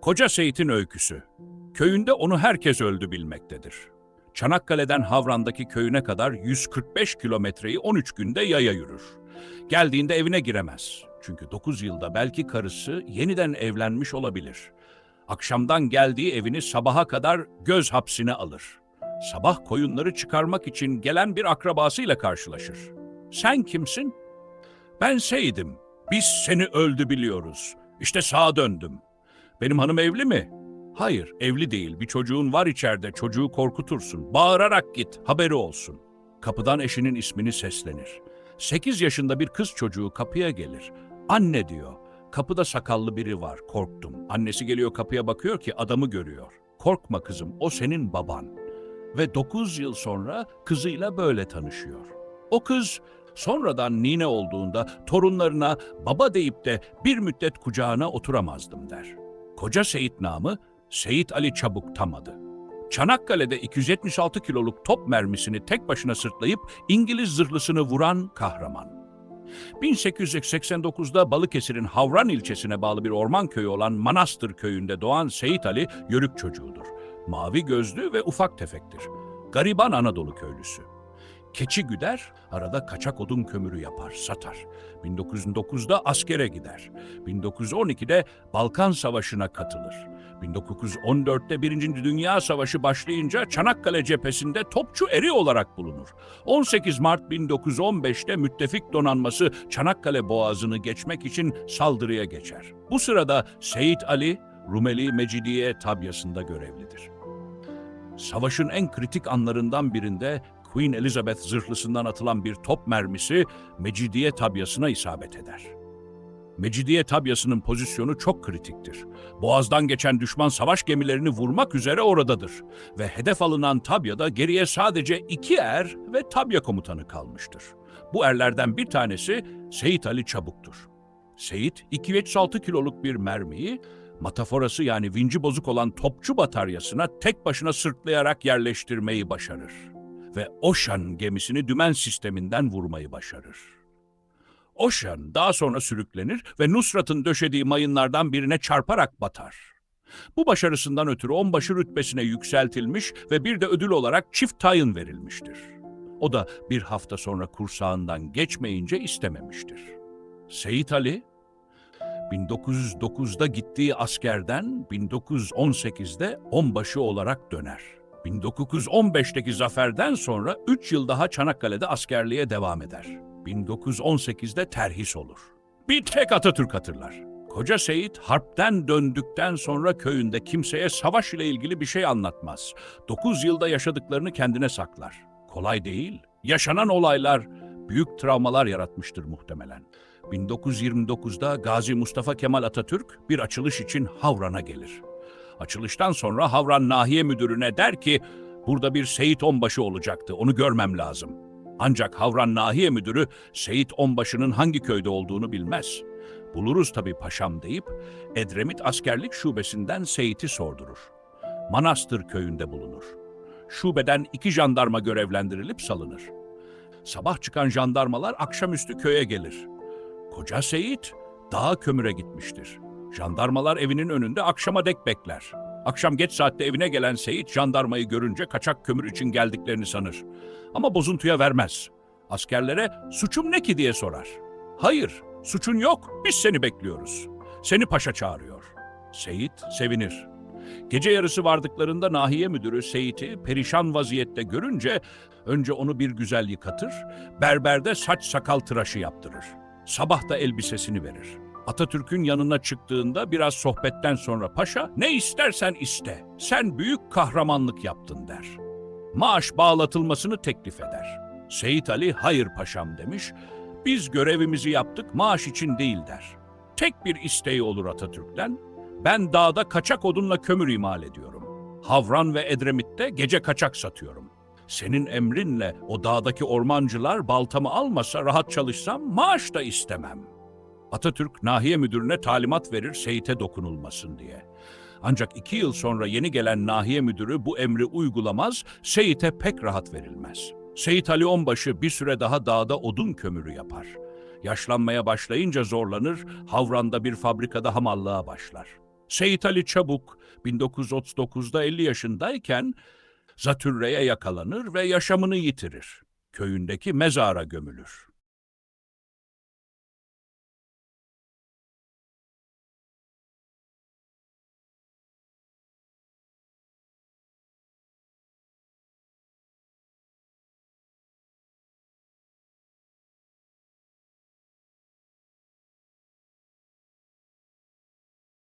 Koca Seyit'in öyküsü. Köyünde onu herkes öldü bilmektedir. Çanakkale'den Havran'daki köyüne kadar 145 kilometreyi 13 günde yaya yürür. Geldiğinde evine giremez. Çünkü 9 yılda belki karısı yeniden evlenmiş olabilir. Akşamdan geldiği evini sabaha kadar göz hapsine alır. Sabah koyunları çıkarmak için gelen bir akrabasıyla karşılaşır. Sen kimsin? Ben Seyit'im. Biz seni öldü biliyoruz. İşte sağa döndüm. Benim hanım evli mi? Hayır, evli değil. Bir çocuğun var içeride. Çocuğu korkutursun. Bağırarak git, haberi olsun. Kapıdan eşinin ismini seslenir. Sekiz yaşında bir kız çocuğu kapıya gelir. Anne diyor. Kapıda sakallı biri var. Korktum. Annesi geliyor kapıya bakıyor ki adamı görüyor. Korkma kızım, o senin baban. Ve dokuz yıl sonra kızıyla böyle tanışıyor. O kız sonradan nine olduğunda torunlarına baba deyip de bir müddet kucağına oturamazdım der. Koca Seyit namı Seyit Ali Çabuk tam adı. Çanakkale'de 276 kiloluk top mermisini tek başına sırtlayıp İngiliz zırhlısını vuran kahraman. 1889'da Balıkesir'in Havran ilçesine bağlı bir orman köyü olan Manastır köyünde doğan Seyit Ali yörük çocuğudur. Mavi gözlü ve ufak tefektir. Gariban Anadolu köylüsü. Keçi güder, arada kaçak odun kömürü yapar, satar. 1909'da askere gider. 1912'de Balkan Savaşı'na katılır. 1914'te Birinci Dünya Savaşı başlayınca Çanakkale cephesinde topçu eri olarak bulunur. 18 Mart 1915'te müttefik donanması Çanakkale Boğazı'nı geçmek için saldırıya geçer. Bu sırada Seyit Ali, Rumeli Mecidiye tabyasında görevlidir. Savaşın en kritik anlarından birinde Queen Elizabeth zırhlısından atılan bir top mermisi Mecidiye tabyasına isabet eder. Mecidiye tabyasının pozisyonu çok kritiktir. Boğazdan geçen düşman savaş gemilerini vurmak üzere oradadır. Ve hedef alınan tabyada geriye sadece iki er ve tabya komutanı kalmıştır. Bu erlerden bir tanesi Seyit Ali Çabuk'tur. Seyit 276 kiloluk bir mermiyi mataforası yani vinci bozuk olan topçu bataryasına tek başına sırtlayarak yerleştirmeyi başarır. Ve Ocean gemisini dümen sisteminden vurmayı başarır. Ocean daha sonra sürüklenir ve Nusrat'ın döşediği mayınlardan birine çarparak batar. Bu başarısından ötürü onbaşı rütbesine yükseltilmiş ve bir de ödül olarak çift tayin verilmiştir. O da bir hafta sonra kursağından geçmeyince istememiştir. Seyit Ali, 1909'da gittiği askerden 1918'de onbaşı olarak döner. 1915'teki zaferden sonra 3 yıl daha Çanakkale'de askerliğe devam eder. 1918'de terhis olur. Bir tek Atatürk hatırlar. Koca Seyit harpten döndükten sonra köyünde kimseye savaş ile ilgili bir şey anlatmaz. 9 yılda yaşadıklarını kendine saklar. Kolay değil. Yaşanan olaylar büyük travmalar yaratmıştır muhtemelen. 1929'da Gazi Mustafa Kemal Atatürk bir açılış için Havran'a gelir. Açılıştan sonra Havran Nahiye Müdürü'ne der ki, burada bir Seyit Onbaşı olacaktı, onu görmem lazım. Ancak Havran Nahiye Müdürü Seyit Onbaşı'nın hangi köyde olduğunu bilmez. Buluruz tabii paşam deyip Edremit Askerlik Şubesi'nden Seyit'i sordurur. Manastır köyünde bulunur. Şubeden iki jandarma görevlendirilip salınır. Sabah çıkan jandarmalar akşamüstü köye gelir. Koca Seyit dağa kömüre gitmiştir. Jandarmalar evinin önünde akşama dek bekler. Akşam geç saatte evine gelen Seyit jandarmayı görünce kaçak kömür için geldiklerini sanır. Ama bozuntuya vermez. Askerlere suçum ne ki diye sorar. Hayır, suçun yok, biz seni bekliyoruz. Seni paşa çağırıyor. Seyit sevinir. Gece yarısı vardıklarında nahiye müdürü Seyit'i perişan vaziyette görünce önce onu bir güzel yıkatır, berberde saç sakal tıraşı yaptırır. Sabah da elbisesini verir. Atatürk'ün yanına çıktığında biraz sohbetten sonra paşa ne istersen iste. Sen büyük kahramanlık yaptın der. Maaş bağlatılmasını teklif eder. Seyit Ali hayır paşam demiş. Biz görevimizi yaptık maaş için değil der. Tek bir isteği olur Atatürk'ten. Ben dağda kaçak odunla kömür imal ediyorum. Havran ve Edremit'te gece kaçak satıyorum. Senin emrinle o dağdaki ormancılar baltamı almasa rahat çalışsam maaş da istemem. Atatürk nahiye müdürüne talimat verir Seyit'e dokunulmasın diye. Ancak iki yıl sonra yeni gelen nahiye müdürü bu emri uygulamaz, Seyit'e pek rahat verilmez. Seyit Ali Onbaşı bir süre daha dağda odun kömürü yapar. Yaşlanmaya başlayınca zorlanır, Havran'da bir fabrikada hamallığa başlar. Seyit Ali Çabuk 1939'da 50 yaşındayken zatürreye yakalanır ve yaşamını yitirir. Köyündeki mezara gömülür.